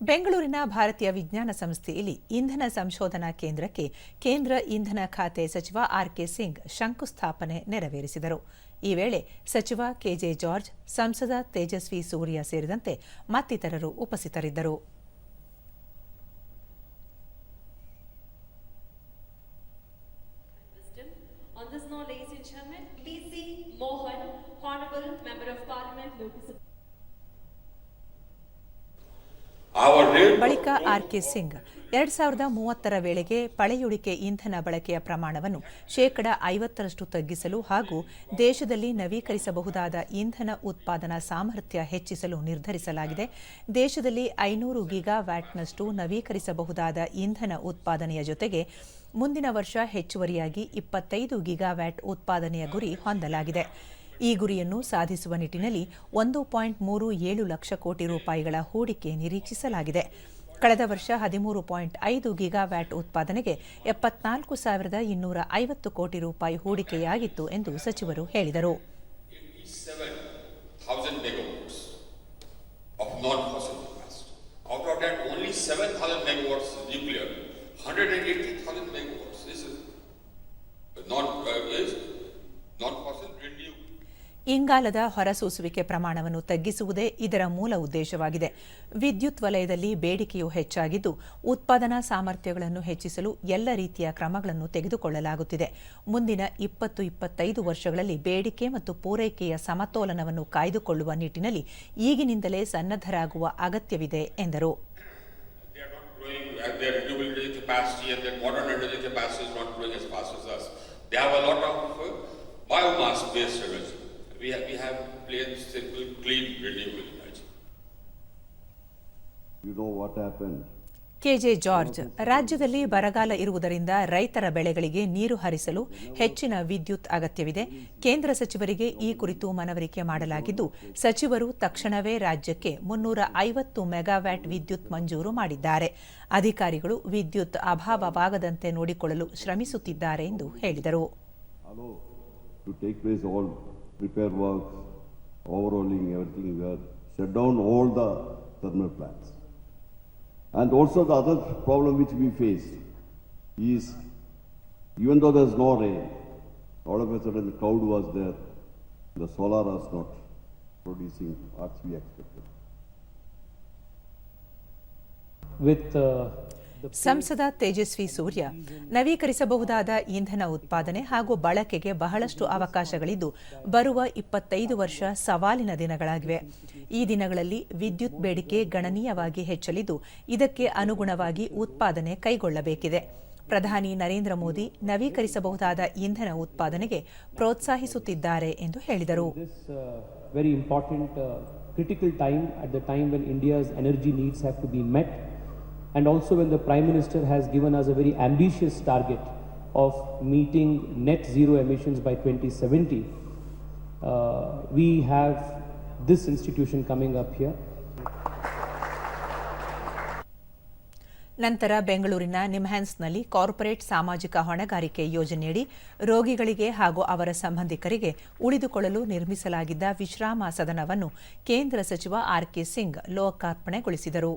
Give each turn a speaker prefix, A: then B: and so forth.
A: ಬೆಂಗಳೂರಿನ ಭಾರತೀಯ ವಿಜ್ಞಾನ ಸಂಸ್ಥೆಯಲ್ಲಿ ಇಂಧನ ಸಂಶೋಧನಾ ಕೇಂದ್ರಕ್ಕೆ ಕೇಂದ್ರ ಇಂಧನ ಖಾತೆ ಸಚಿವ ಆರ್ಕೆ ಸಿಂಗ್ ಶಂಕುಸ್ಥಾಪನೆ ನೆರವೇರಿಸಿದರು. ಈ ವೇಳೆ ಸಚಿವ ಕೆಜೆ ಜಾರ್ಜ್, ಸಂಸದ ತೇಜಸ್ವಿ ಸೂರ್ಯ ಸೇರಿದಂತೆ ಮತ್ತಿತರರು ಉಪಸ್ಥಿತರಿದ್ದರು. ಬಳಿಕ ಆರ್ಕೆ ಸಿಂಗ್ ಎರಡ್ ಸಾವಿರದ ಮೂವತ್ತರ ವೇಳೆಗೆ ಪಳೆಯುಳಿಕೆ ಇಂಧನ ಬಳಕೆಯ ಪ್ರಮಾಣವನ್ನು ಶೇಕಡ ಐವತ್ತರಷ್ಟು ತಗ್ಗಿಸಲು ಹಾಗೂ ದೇಶದಲ್ಲಿ ನವೀಕರಿಸಬಹುದಾದ ಇಂಧನ ಉತ್ಪಾದನಾ ಸಾಮರ್ಥ್ಯ ಹೆಚ್ಚಿಸಲು ನಿರ್ಧರಿಸಲಾಗಿದೆ. ದೇಶದಲ್ಲಿ ಐನೂರು ಗಿಗಾ ವ್ಯಾಟ್ನಷ್ಟು ನವೀಕರಿಸಬಹುದಾದ ಇಂಧನ ಉತ್ಪಾದನೆಯ ಜೊತೆಗೆ ಮುಂದಿನ ವರ್ಷ ಹೆಚ್ಚುವರಿಯಾಗಿ ಇಪ್ಪತ್ತೈದು ಗಿಗಾವ್ಯಾಟ್ ಉತ್ಪಾದನೆಯ ಗುರಿ ಹೊಂದಲಾಗಿದೆ. ಈ ಗುರಿಯನ್ನು ಸಾಧಿಸುವ ನಿಟ್ಟಿನಲ್ಲಿ ಒಂದು ಪಾಯಿಂಟ್ ಮೂರು ಏಳು ಲಕ್ಷ ಕೋಟಿ ರೂಪಾಯಿಗಳ ಹೂಡಿಕೆ ನಿರೀಕ್ಷಿಸಲಾಗಿದೆ ಕಳೆದ ವರ್ಷ ಹದಿಮೂರು ಪಾಯಿಂಟ್ ಐದು ಗಿಗಾವ್ಯಾಟ್ ಉತ್ಪಾದನೆಗೆ ಎಪ್ಪತ್ನಾಲ್ಕು ಸಾವಿರದ ಇನ್ನೂರ ಐವತ್ತು ಕೋಟಿ ರೂಪಾಯಿ ಹೂಡಿಕೆಯಾಗಿತ್ತು ಎಂದು ಸಚಿವರು ಹೇಳಿದರು
B: 87,000 megawatts of non-fossil capacity. Out of that, only 7,000 megawatts is nuclear. 180,000 megawatts is non uh, is.
A: ಇಂಗಾಲದ ಹೊರಸೂಸುವಿಕೆ ಪ್ರಮಾಣವನ್ನು ತಗ್ಗಿಸುವುದೇ ಇದರ ಮೂಲ ಉದ್ದೇಶವಾಗಿದೆ. ವಿದ್ಯುತ್ ವಲಯದಲ್ಲಿ ಬೇಡಿಕೆಯು ಹೆಚ್ಚಾಗಿದ್ದು ಉತ್ಪಾದನಾ ಸಾಮರ್ಥ್ಯಗಳನ್ನು ಹೆಚ್ಚಿಸಲು ಎಲ್ಲ ರೀತಿಯ ಕ್ರಮಗಳನ್ನು ತೆಗೆದುಕೊಳ್ಳಲಾಗುತ್ತಿದೆ. ಮುಂದಿನ ಇಪ್ಪತ್ತು ಇಪ್ಪತ್ತೈದು ವರ್ಷಗಳಲ್ಲಿ ಬೇಡಿಕೆ ಮತ್ತು ಪೂರೈಕೆಯ ಸಮತೋಲನವನ್ನು ಕಾಯ್ದುಕೊಳ್ಳುವ ನಿಟ್ಟಿನಲ್ಲಿ ಈಗಿನಿಂದಲೇ ಸನ್ನದ್ಧರಾಗುವ ಅಗತ್ಯವಿದೆ ಎಂದರು.
B: They have a lot of uh, biomass-based energy. We have, we have plain, simple, clean, renewable energy.
C: You know what happened?
A: KJ George ರಾಜ್ಯದಲ್ಲಿ ಬರಗಾಲ ಇರುವುದರಿಂದ ರೈತರ ಬೆಳೆಗಳಿಗೆ ನೀರು ಹರಿಸಲು ಹೆಚ್ಚಿನ ವಿದ್ಯುತ್ ಅಗತ್ಯವಿದೆ ಕೇಂದ್ರ ಸಚಿವರಿಗೆ ಈ ಕುರಿತು ಮನವರಿಕೆ ಮಾಡಲಾಗಿದ್ದು ಸಚಿವರು ತಕ್ಷಣವೇ ರಾಜ್ಯಕ್ಕೆ ಮುನ್ನೂರ ಐವತ್ತು ಮೆಗಾವ್ಯಾಟ್ ವಿದ್ಯುತ್ ಮಂಜೂರು ಮಾಡಿದ್ದಾರೆ ಅಧಿಕಾರಿಗಳು ವಿದ್ಯುತ್ ಅಭಾವವಾಗದಂತೆ ನೋಡಿಕೊಳ್ಳಲು ಶ್ರಮಿಸುತ್ತಿದ್ದಾರೆ ಎಂದು ಹೇಳಿದರು
C: Repair works, overhauling everything, we have shut down all the thermal plants. And also the other problem which we face is, even though there's no rain, all of a sudden the cloud was there, the solar was not producing as we expected.
D: with uh,
A: ಸಂಸದ ತೇಜಸ್ವಿ ಸೂರ್ಯ ನವೀಕರಿಸಬಹುದಾದ ಇಂಧನ ಉತ್ಪಾದನೆ ಹಾಗೂ ಬಳಕೆಗೆ ಬಹಳಷ್ಟು ಅವಕಾಶಗಳಿದ್ದು ಬರುವ ಇಪ್ಪತ್ತೈದು ವರ್ಷ ಸವಾಲಿನ ದಿನಗಳಾಗಿವೆ. ಈ ದಿನಗಳಲ್ಲಿ ವಿದ್ಯುತ್ ಬೇಡಿಕೆ ಗಣನೀಯವಾಗಿ ಹೆಚ್ಚಲಿದ್ದು ಇದಕ್ಕೆ ಅನುಗುಣವಾಗಿ ಉತ್ಪಾದನೆ ಕೈಗೊಳ್ಳಬೇಕಿದೆ. ಪ್ರಧಾನಿ ನರೇಂದ್ರ ಮೋದಿ ನವೀಕರಿಸಬಹುದಾದ ಇಂಧನ ಉತ್ಪಾದನೆಗೆ ಪ್ರೋತ್ಸಾಹಿಸುತ್ತಿದ್ದಾರೆ ಎಂದು ಹೇಳಿದರು.
D: Uh, very important uh, critical time at the time when India's energy needs have to be met. And also when the Prime Minister has given us a very ambitious target of meeting net zero emissions by 2070. Uh, we have this institution coming up here.
A: ನಂತರ ಬೆಂಗಳೂರಿನ ನಿಮ್ಹ್ಯಾನ್ಸ್ನಲ್ಲಿ corporate ಸಾಮಾಜಿಕ ಹೊಣೆಗಾರಿಕೆ ಯೋಜನೆಯಡಿ ರೋಗಿಗಳಿಗೆ ಹಾಗೂ ಅವರ ಸಂಬಂಧಿಕರಿಗೆ ಉಳಿದುಕೊಳ್ಳಲು ನಿರ್ಮಿಸಲಾಗಿದ್ದ ವಿಶ್ರಾಮ ಸದನವನ್ನು ಕೇಂದ್ರ ಸಚಿವ ಆರ್ಕೆ ಸಿಂಗ್ ಲೋಕಾರ್ಪಣೆಗೊಳಿಸಿದರು